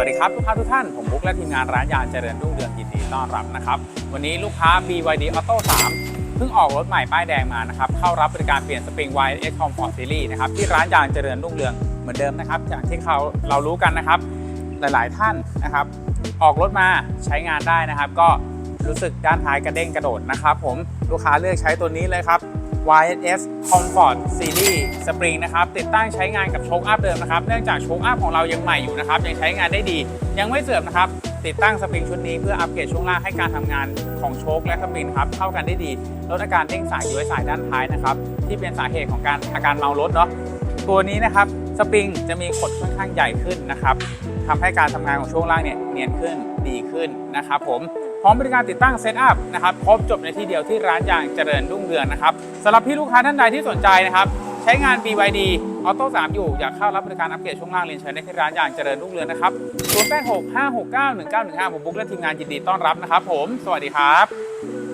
สวัสดีครับลูกค้าทุกท่าน ผมบุ๊กและทีมงานร้านยางเจริญรุ่งเรืองยินดีต้อนรับนะครับ วันนี้ลูกค้า BYD Auto 3 เพิ่งออกรถใหม่ป้ายแดงมานะครับ เข้ารับบริการเปลี่ยนสปริง YS Comfort Series นะครับ ที่ร้านยางเจริญรุ่งเรืองเหมือนเดิมนะครับ อย่างที่เขาเรารู้กันนะครับ หลายๆท่านนะครับ ออกรถมาใช้งานได้นะครับ ก็รู้สึกด้านท้ายกระเด้งกระโดดนะครับ ผมลูกค้าเลือกใช้ตัวนี้เลยครับ YS Comfort Series Spring นะครับติดตั้งใช้งานกับโชคอัพเดิมนะครับเนื่องจากโชคอัพของเรายังใหม่อยู่นะครับยังใช้งานได้ดี ยังไม่เสื่อมนะครับติดตั้งสปริงชุดนี้เพื่ออัปเกรดช่วงล่างให้การทำงานของโชคและสปริงครับเข้ากันได้ดีลดอาการเด้งสายย้วยสายด้านท้ายนะครับที่เป็นสาเหตุของการอาการเมารถเนาะตัวนี้นะครับสปริงจะมีขดค่อนข้างใหญ่ขึ้นนะครับทำให้การทำงานของช่วงล่างเนี่ยเนียนขึ้นดีขึ้นนะครับผม พร้อมบริการติดตั้งเซตอัพนะครับครบจบในที่เดียวที่ร้านยางเจริญรุ่งเรืองนะครับสำหรับพี่ลูกค้าท่านใดที่สนใจนะครับใช้งาน BYD Auto 3อยู่อยากเข้ารับบริการอัปเกรดช่วงล่างเรียนเชิญได้ที่ร้านยางเจริญรุ่งเรืองนะครับ0 8 6 5 6 9 1 9 1 5ผมบุ๊กและทีมงานยินดีต้อนรับนะครับผม สวัสดีครับ